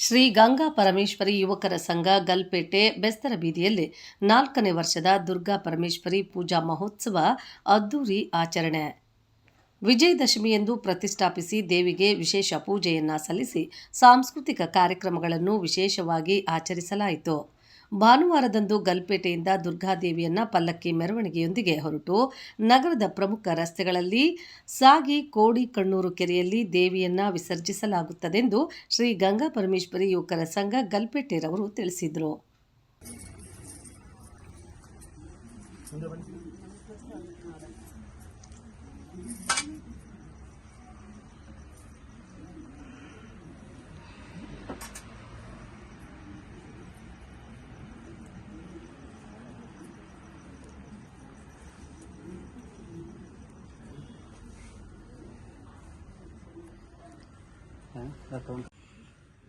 ಶ್ರೀ ಗಂಗಾ ಪರಮೇಶ್ವರಿ ಯುವಕರ ಸಂಘ ಗಲ್ಪೇಟೆ ಬೆಸ್ತರ ಬೀದಿಯಲ್ಲಿ ನಾಲ್ಕನೇ ವರ್ಷದ ದುರ್ಗಾ ಪರಮೇಶ್ವರಿ ಪೂಜಾ ಮಹೋತ್ಸವ ಅದ್ದೂರಿ ಆಚರಣೆ. ವಿಜಯದಶಮಿಯಂದು ಪ್ರತಿಷ್ಠಾಪಿಸಿ ದೇವಿಗೆ ವಿಶೇಷ ಪೂಜೆಯನ್ನ ಸಲ್ಲಿಸಿ ಸಾಂಸ್ಕೃತಿಕ ಕಾರ್ಯಕ್ರಮಗಳನ್ನು ವಿಶೇಷವಾಗಿ ಆಚರಿಸಲಾಯಿತು. ಭಾನುವಾರದಂದು ಗಲ್ಪೇಟೆಯಿಂದ ದುರ್ಗಾದೇವಿಯನ್ನ ಪಲ್ಲಕ್ಕಿ ಮೆರವಣಿಗೆಯೊಂದಿಗೆ ಹೊರಟು ನಗರದ ಪ್ರಮುಖ ರಸ್ತೆಗಳಲ್ಲಿ ಸಾಗಿ ಕೋಡಿ ಕಣ್ಣೂರು ಕೆರೆಯಲ್ಲಿ ದೇವಿಯನ್ನ ವಿಸರ್ಜಿಸಲಾಗುತ್ತದೆಂದು ಶ್ರೀ ಗಂಗಾ ಪರಮೇಶ್ವರಿ ಯುವಕರ ಸಂಘ ಗಲ್ಪೇಟೆರವರು ತಿಳಿಸಿದರು.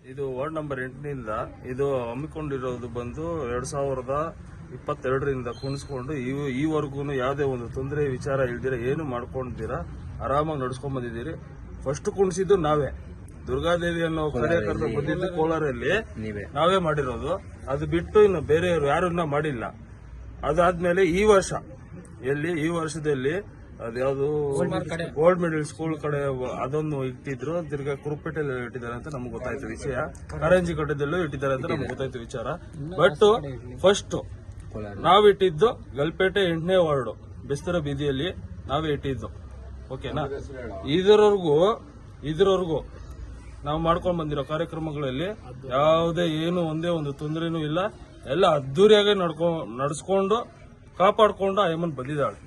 ಇದು ವಾರ್ಡ್ ನಂಬರ್ ಎಂಟನಿಂದ ಇದು ಹಮ್ಮಿಕೊಂಡಿರೋದು ಬಂದು ಎರಡ್ ಸಾವಿರದ ಇಪ್ಪತ್ತೆರಡರಿಂದ ಕುಣಿಸ್ಕೊಂಡು ಇವು ಈವರೆಗೂ ಯಾವುದೇ ಒಂದು ತೊಂದರೆ ವಿಚಾರ ಇಲ್ದಿರ ಏನು ಮಾಡ್ಕೊಂಡಿದ್ದೀರಾ ಆರಾಮಾಗಿ ನಡ್ಸ್ಕೊಂಡ್ ಬಂದಿದ್ದೀರಿ. ಫಸ್ಟ್ ಕುಣಿಸಿದ್ದು ನಾವೇ. ದುರ್ಗಾದೇವಿ ಅನ್ನೋ ಕಾರ್ಯಕರ್ತ ಬಂದಿದ್ದು ಕೋಲಾರಲ್ಲಿ. ನಾವೇ. ಮಾಡಿರೋದು. ಅದು ಬಿಟ್ಟು ಇನ್ನು ಬೇರೆಯವರು ಯಾರನ್ನ ಮಾಡಿಲ್ಲ. ಅದಾದ್ಮೇಲೆ ಈ ವರ್ಷ ಎಲ್ಲಿ ಈ ವರ್ಷದಲ್ಲಿ ಅದ್ಯಾವುದು ಗೋಲ್ಡ್ ಮೆಡಲ್ ಸ್ಕೂಲ್ ಕಡೆ. ಅದೊಂದು ಇಟ್ಟಿದ್ರು ತಿರ್ಗಾ ಕುರುಪೇಟೆಯಲ್ಲಿ ಇಟ್ಟಿದ್ದಾರೆ ಅಂತ ನಮ್ಗೆ ಗೊತ್ತಾಯ್ತು ವಿಷಯ. ಕಾರಂಜಿ ಕಟ್ಟದಲ್ಲೂ ಇಟ್ಟಿದ್ದಾರೆ ಅಂತ ನಮ್ಗೆ ಗೊತ್ತಾಯ್ತು ವಿಚಾರ. ಬಟ್ ಫಸ್ಟ್ ನಾವಿಟ್ಟಿದ್ದು ಗಲ್ಪೇಟೆ ಎಂಟನೇ ವಾರ್ಡ್ ಬೆಸ್ತರ ಬೀದಿಯಲ್ಲಿ ನಾವೇ ಇಟ್ಟಿದ್ದು. ಓಕೆನಾ? ಇದರವರೆಗೂ ಇದರವರೆಗೂ ನಾವು ಮಾಡ್ಕೊಂಡ್ ಬಂದಿರೋ ಕಾರ್ಯಕ್ರಮಗಳಲ್ಲಿ ಯಾವುದೇ ಏನು ಒಂದೇ ಒಂದು ತೊಂದರೆನೂ ಇಲ್ಲ. ಎಲ್ಲ ಅದ್ದೂರಿಯಾಗಿ ನಡ್ಕೊ ನಡ್ಸ್ಕೊಂಡು ಕಾಪಾಡ್ಕೊಂಡು ಆಯಮ್ಮನ್ ಬಂದಿದ್ದಾಳೆ.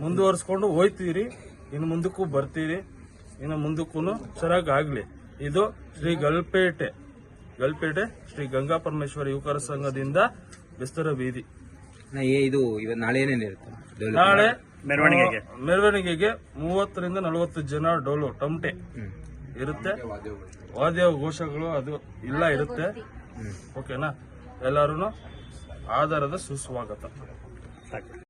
ಮುಂದುವರ್ಸ್ಕೊಂಡು ಹೋಯ್ತೀರಿ. ಇನ್ನು ಮುಂದಕ್ಕೂ ಬರ್ತೀರಿ. ಇನ್ನು ಮುಂದಕ್ಕೂ ಚೆನ್ನಾಗಿ ಆಗಲಿ. ಇದು ಶ್ರೀ ಗಲ್ಪೇಟೆ. ಗಲ್ಪೇಟೆ ಶ್ರೀ ಗಂಗಾ ಪರಮೇಶ್ವರ ಯುವಕರ ಸಂಘದಿಂದ ಬೆಸ್ತರ ಬೀದಿ. ಇದು ಇವತ್ತು ನಾಳೆ ಏನೇನಿರುತ್ತೆ ನಾಳೆ ಮೆರವಣಿಗೆಗೆ. ಮೆರವಣಿಗೆಗೆ ಮೂವತ್ತರಿಂದ ನಲವತ್ತು ಜನ ಡೋಲು ಟಮಟೆ ಇರುತ್ತೆ. ವಾದ್ಯ ಘೋಷಗಳು. ಅದು ಇಲ್ಲ ಇರುತ್ತೆ. ಓಕೆನಾ? ಎಲ್ಲರೂ ಆಧಾರದ ಸುಸ್ವಾಗತ.